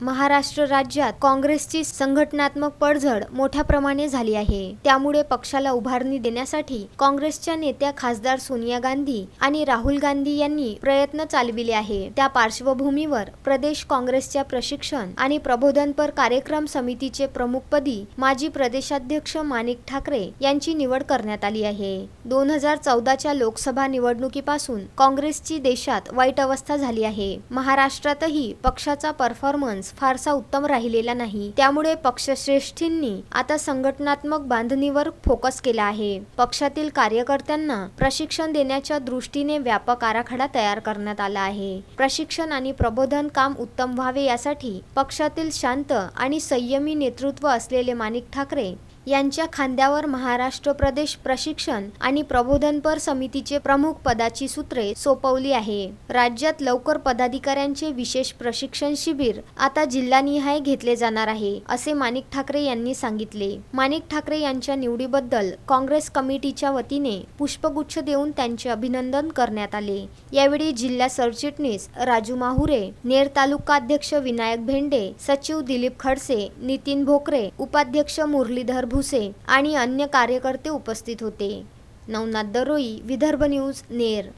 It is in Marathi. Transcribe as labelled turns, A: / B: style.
A: महाराष्ट्र राज्यात काँग्रेसची संघटनात्मक पडझड मोठ्या प्रमाणे झाली आहे. त्यामुळे पक्षाला उभारणी देण्यासाठी काँग्रेसच्या नेत्या खासदार सोनिया गांधी आणि राहुल गांधी यांनी प्रयत्न चालविले आहे. त्या पार्श्वभूमीवर प्रदेश काँग्रेसच्या प्रशिक्षण आणि प्रबोधनपर कार्यक्रम समितीचे प्रमुखपदी माजी प्रदेशाध्यक्ष माणिक ठाकरे यांची निवड करण्यात आली आहे. दोन हजार चौदाच्या लोकसभा निवडणुकीपासून काँग्रेसची देशात वाईट अवस्था झाली आहे. महाराष्ट्रातही पक्षाचा परफॉर्मन्स फारसा उत्तम राहिलेला नाही. त्यामुळे पक्षश्रेष्ठींनी आता संघटनात्मक बांधणीवर फोकस केला आहे. पक्षातील कार्यकर्त्यांना प्रशिक्षण देण्याच्या दृष्टीने व्यापक आराखडा तयार करण्यात आला आहे. प्रशिक्षण आणि प्रबोधन काम उत्तम व्हावे यासाठी पक्षातील शांत आणि संयमी नेतृत्व असलेले माणिक ठाकरे यांच्या खांद्यावर महाराष्ट्र प्रदेश प्रशिक्षण आणि प्रबोधनपर समितीचे प्रमुख पदाची सूत्रे सोपवली आहे. राज्यात लवकर पदाधिकाऱ्यांचे विशेष प्रशिक्षण शिबिर आता जिल्हानिहाय घेतले जाणार आहे असे माणिक ठाकरे यांनी सांगितले. माणिक ठाकरे यांच्या निवडीबद्दल काँग्रेस कमिटीच्या वतीने पुष्पगुच्छ देऊन त्यांचे अभिनंदन करण्यात आले. यावेळी जिल्हा सरचिटणीस राजू माहुरे नेर तालुकाध्यक्ष विनायक भेंडे सचिव दिलीप खडसे नितीन भोकरे उपाध्यक्ष मुरलीधर भुसे आणि अन्य कार्यकर्ते उपस्थित होते. नवनाथ दरोई विदर्भ न्यूज नेर.